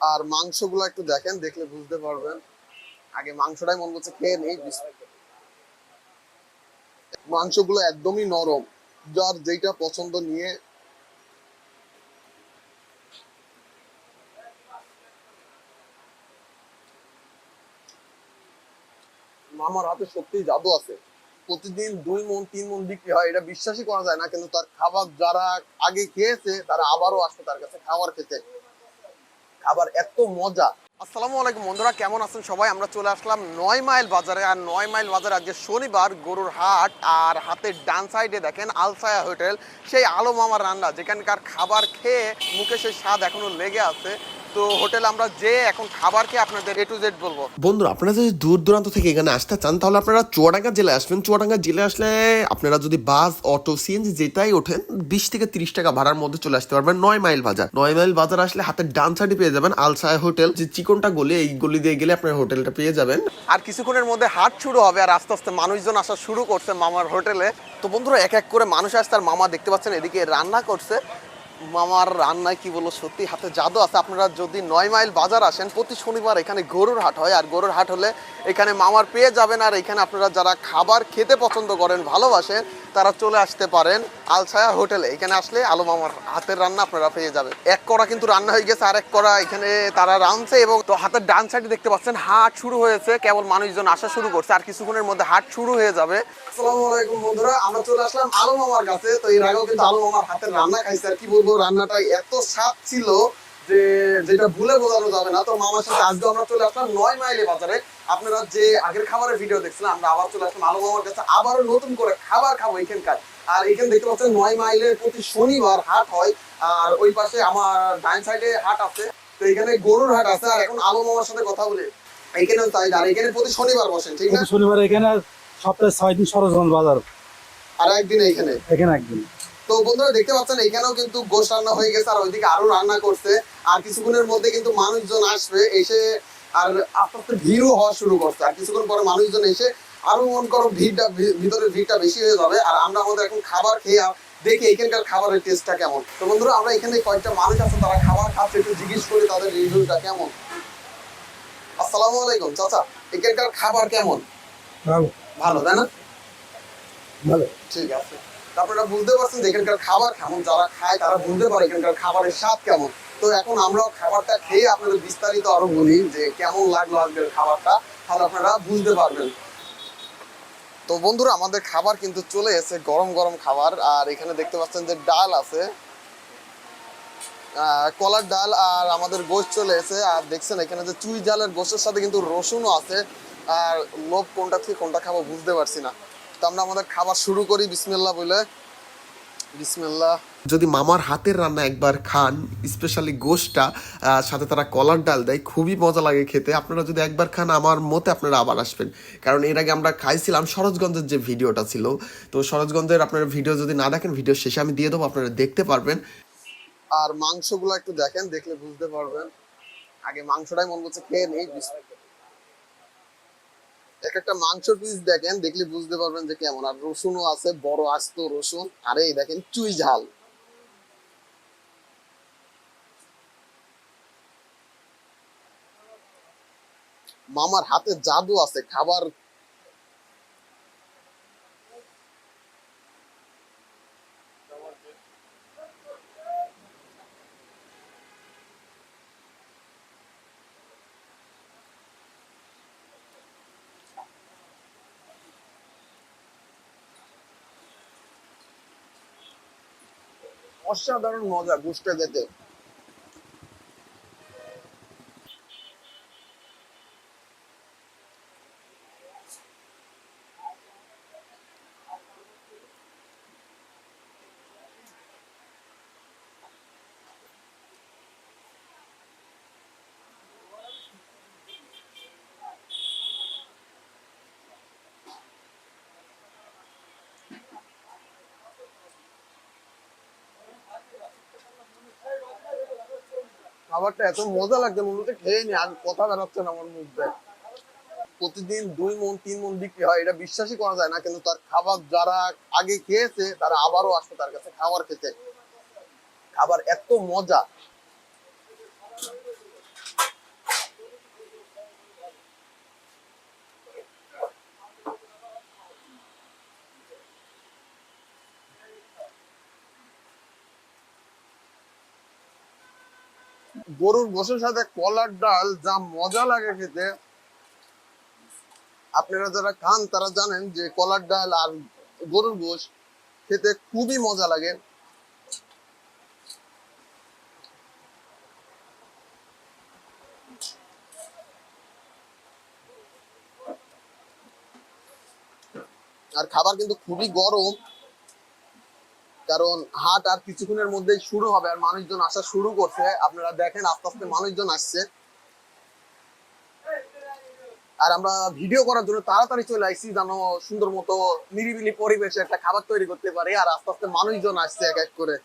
আর মাংসগুলো একটু দেখেন, দেখলে বুঝতে পারবেন। আগে মাংসটাই মন করছে খেয়ে নেই। মাংসগুলো একদমই নরম। যার যেটা পছন্দ নিয়ে। মামার হাতে সত্যি জাদু আছে। প্রতিদিন দুই মন, তিন মন বিক্রি হয়, এটা বিশ্বাসই করা যায় না, কিন্তু তার খাবার যারা আগে খেয়েছে, তারা আবারও আসবে তার কাছে খাবার খেতে। খাবার এত মজা। আসসালামু আলাইকুম বন্ধুরা, কেমন আছেন সবাই? আমরা চলে আসলাম নয় মাইল বাজারে। আর নয় মাইল বাজারে আজকে শনিবার গরুর হাট আর হাতের ডান সাইডে দেখেন আলসায়া হোটেল, সেই আলো মামার রান্না। যেখানকার খাবার খেয়ে মুখে সেই স্বাদ এখনও লেগে আছে। তো হোটেল আমরা যে এখন খাবার খেয়ে আপনাদের এ টু জেড বলব। বন্ধুরা আপনারা যদি দূর দূরান্ত থেকে এখানে আসতে চান তাহলে আপনারা চুয়াডাঙ্গা জেলায় আসবেন। চুয়াডাঙ্গা জেলায় আসলে আপনারা যদি বাস অটো সিএনজি যেটাই ওঠেন বিশ থেকে তিরিশ টাকা ভাড়ার মধ্যে চলে আসতে পারবেন নয় মাইল বাজার। নয় মাইল বাজার আসলে হাতের ডান সাইডে পেয়ে যাবেন আলসায় হোটেল যে চিকনটা গলি এই গলি দিয়ে গেলে আপনার হোটেলটা পেয়ে যাবেন। আর কিছুক্ষণের মধ্যে হাট শুরু হবে আর আস্তে আস্তে মানুষজন আসা শুরু করছে মামার হোটেলে। তো বন্ধুরা এক এক করে মানুষ আসতে আর মামা দেখতে পাচ্ছেন এদিকে রান্না করছে। মামার রান্নায় কি বলব সত্যি হাতে জাদু আছে। আপনারা যদি নয় মাইল বাজার আসেন, প্রতি শনিবার এখানে গরুর হাট হয়। আর গরুর হাট হলে এখানে মামার পেয়ে যাবেন। আর এখানে আপনারা যারা খাবার খেতে পছন্দ করেন, ভালোবাসেন, তারা চলে আসতে পারেন। আলসায়া হোটেলে, এখানে আসলে আলো মামার হাতের রান্না আপনারা পেয়ে যাবেন। এক কড়া কিন্তু রান্না হয়ে গেছে আর এক কড়া এখানে তারা রাঁধছে এবং তো হাতের ডান সাইডে দেখতে পাচ্ছেন, হাট শুরু হয়েছে, কেবল মানুষজন আসা শুরু করছে, আর কিছুক্ষণের মধ্যে হাট শুরু হয়ে যাবে। আপনারা যে আগের খাবারের ভিডিও দেখছিলেন, আমরা আবার চলে আসলাম আলো মামার কাছে। আবারও নতুন করে খাবার খাব এখানকার আর এখানে দেখতে পাচ্ছেন নয় মাইলের প্রতি শনিবার হাট হয় আর ওই পাশে আমার ডাইন সাইডে হাট আছে। তো এখানে গরুর হাট আছে আর এখন আলো মামার সাথে কথা বলে। এখানেও তাই আর এখানে প্রতি শনিবার বসেন ঠিক না? শনিবার এখানে সপ্তাহে ছয় দিন সরোজগঞ্জ বাজার। আর একদিন এখানে? এখানে একদিন। তো বন্ধুরা দেখতে পাচ্ছেন এখানেও কিন্তু গোশ রান্না হয়ে গেছে আর ওইদিকে আরও রান্না করছে। আর কিছুক্ষণের মধ্যে কিন্তু মানুষজন আসবে এসে আর আস্তে আস্তে ভিড়ও হওয়া শুরু করছে। আর কিছুক্ষণ পরে মানুষজন এসে আরও মন করো ভিড়টা ভিতরে ভিড়টা বেশি হয়ে যাবে। আর আমরা আমাদের এখন খাবার খেয়ে দেখি এখানকার খাবারের টেস্টটা কেমন। তো বন্ধুরা আমরা এখানে কয়েকটা মানুষ আছে তারা খাবার খাচ্ছে একটু জিজ্ঞেস করি তাদের রিভিউটা কেমন? আসসালামু আলাইকুম চাচা এখানকার খাবার কেমন? ভালো। তাই না? ভালো। ঠিক আছে। আপনারা বুঝতে পারছেন যে এখানকার খাবার কেমন যারা খায় তারা বুঝতে পারে এখানকার খাবারের স্বাদ কেমন। তো এখন আমরাও খাবারটা খেয়ে আপনাদের বিস্তারিত আরও বলি যে কেমন লাগল আজকের খাবারটা তাহলে আপনারা বুঝতে পারবেন। তো বন্ধুরা, আমাদের খাবার কিন্তু চলে এসে গরম গরম খাবার। আর এখানে দেখতে পাচ্ছেন যে ডাল আছে। কলার ডাল আর আমাদের গোশ চলে এসে আর দেখছেন এখানে যে চুই ডালের গোশের সাথে কিন্তু রসুনও আছে। আর লোভ কোনটা থেকে কোনটা খাব বুঝতে পারছি না। তো আমরা আমাদের খাবার শুরু করি বিসমিল্লা বলে। যদি মামার হাতের রান্না একবার খান স্পেশালি গোশটা সাথে তারা কলার ডাল দেয়, খুবই মজা লাগে খেতে। আপনারা যদি একবার খান, আমার মতে আপনারা আবার আসবেন। কারণ এর আগে আমরা খাইছিলাম সরোজগঞ্জের যে ভিডিওটা ছিল। তো সরোজগঞ্জের আপনারা ভিডিও যদি না দেখেন, ভিডিও শেষে আমি দিয়ে দেবো, আপনারা দেখতে পারবেন। আর মাংসগুলো একটু দেখেন, দেখলে বুঝতে পারবেন। আগে মাংসটাই মন করছে খেয়ে নেই এক একটা মাংসর পিস দেখেন, দেখলে বুঝতে পারবেন যে কেমন। আর রসুনও আছে, বড় আস্ত রসুন। আরে এই দেখেন, চুই ঝাল। মামার হাতে জাদু আছে, খাবার অসাধারণ মজা গুষ্টা খেতে খাবারটা এত মজা লাগছে, মনে খেয়ে নি, আর কথা বেরোচ্ছে না আমার মুখ। দেয় প্রতিদিন দুই মন, তিন মন বিক্রি হয়, এটা বিশ্বাসই করা যায় না, কিন্তু তার খাবার যারা আগে খেয়েছে, তারা আবারও আসবে তার কাছে খাবার খেতে। খাবার এত মজা। গরুর গোশের সাথে কলার ডাল, যা মজা লাগে খেতে। আপনারা যারা খান, তারা জানেন যে কলার ডাল আর গরুর গোশ খেতে খুবই মজা লাগে। আর খাবার কিন্তু খুবই গরম। কারণ হাট আর কিছুক্ষণের মধ্যেই শুরু হবে আর মানুষজন আসা শুরু করছে। আপনারা দেখেন আস্তে আস্তে মানুষজন আসছে। আর আমরা ভিডিও করার জন্য তাড়াতাড়ি চলে আসছি যেন সুন্দর মতো নিরিবিলি পরিবেশে একটা খাবার তৈরি করতে পারি আর আস্তে আস্তে মানুষজন আসছে এক এক করে।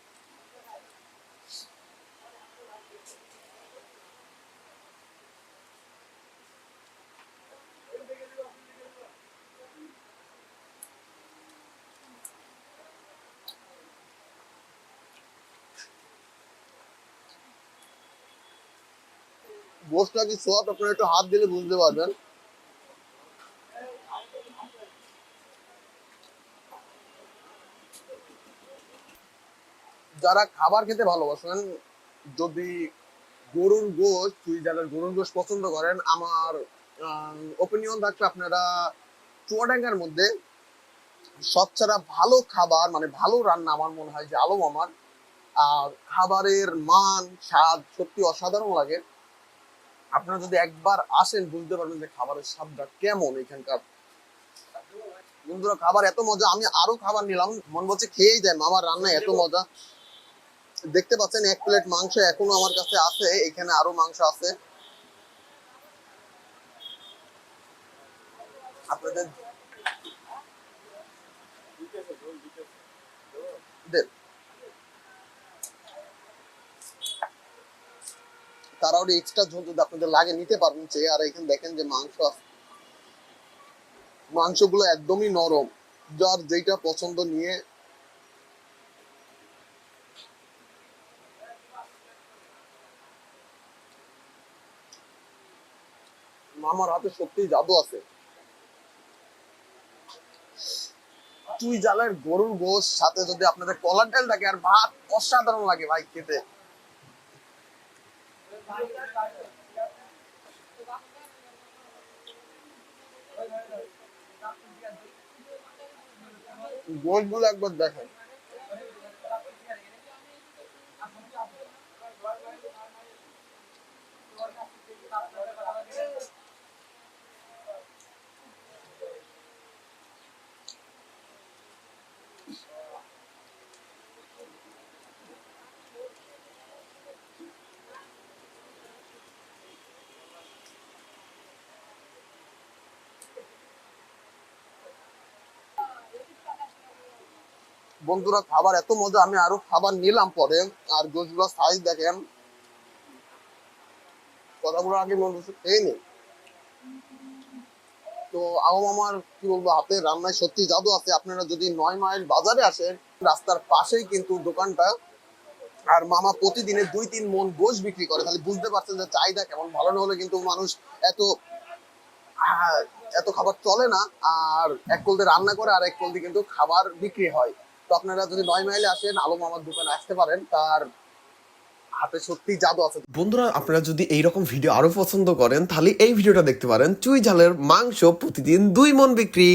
গোষ্ঠটা কি সফট আপনারা একটু হাত দিলে বুঝতে পারবেন। যারা খাবার খেতে ভালোবাসেন, যদি গরুর গোশ যারা গরুর গোশ পছন্দ করেন, আমার ওপিনিয়ন থাকছে আপনারা চুয়াডাঙ্গার মধ্যে সবচেয়ে ভালো খাবার মানে ভালো রান্না আমার মনে হয় যে আলম আমার, আর খাবারের মান, স্বাদ সত্যি অসাধারণ লাগে। আপনারা যদি একবার আসেন, বুঝতে পারবেন যে খাবারের স্বাদটা কেমন এখানকার। বন্ধুরা, খাবার এত মজা, আমি আরও খাবার নিলাম। মন বলছে খেয়েই যায় মামার রান্না এত মজা। দেখতে পাচ্ছেন, এক প্লেট মাংস এখনও আমার কাছে আছে, এখানে আরও মাংস আছে। আপনাদের তারাও এক্সট্রা ঝোল আপনাদের লাগে, নিতে পারবেন চেয়ে। আর এখানে দেখেন যে মাংস মাংসগুলো একদমই নরম। যার যেটা পছন্দ নিয়ে মামার হাতে সত্যিই জাদু আছে। চুই জালের গরুর গোশ, সাথে যদি আপনাদের কলার ডাল থাকে আর ভাত অসাধারণ লাগে ভাই খেতে। গোশগুলো একবার দেখেন বন্ধুরা, খাবার এত মজা, আমি আরও খাবার নিলাম পরে। আর গোছগুলো সাইজ দেখেন। কথাগুলো আগে মনে হচ্ছে খেয়ে নি। তো আমার, কি বলব হাতে রান্নায় সত্যি জাদু আছে। আপনারা যদি নয় মাইল বাজারে আসেন, রাস্তার পাশেই কিন্তু দোকানটা। আর মামা প্রতিদিনে দুই তিন মন গোশ বিক্রি করে। তাহলে বুঝতে পারছেন যে চাহিদা কেমন, ভালো না হলে কিন্তু মানুষ এত এত খাবার চলে না। আর এক কলতে রান্না করে, আর এক কলতে কিন্তু খাবার বিক্রি হয়। আপনারা যদি নয় মাইলে আসেন আলম আমার দোকানে আসতে পারেন। তার হাতে সত্যি জাদু আছে। বন্ধুরা, আপনারা যদি এইরকম ভিডিও আরও পছন্দ করেন, তাহলে এই ভিডিওটা দেখতে পারেন। চুই ঝালের মাংস প্রতিদিন দুই মন বিক্রি।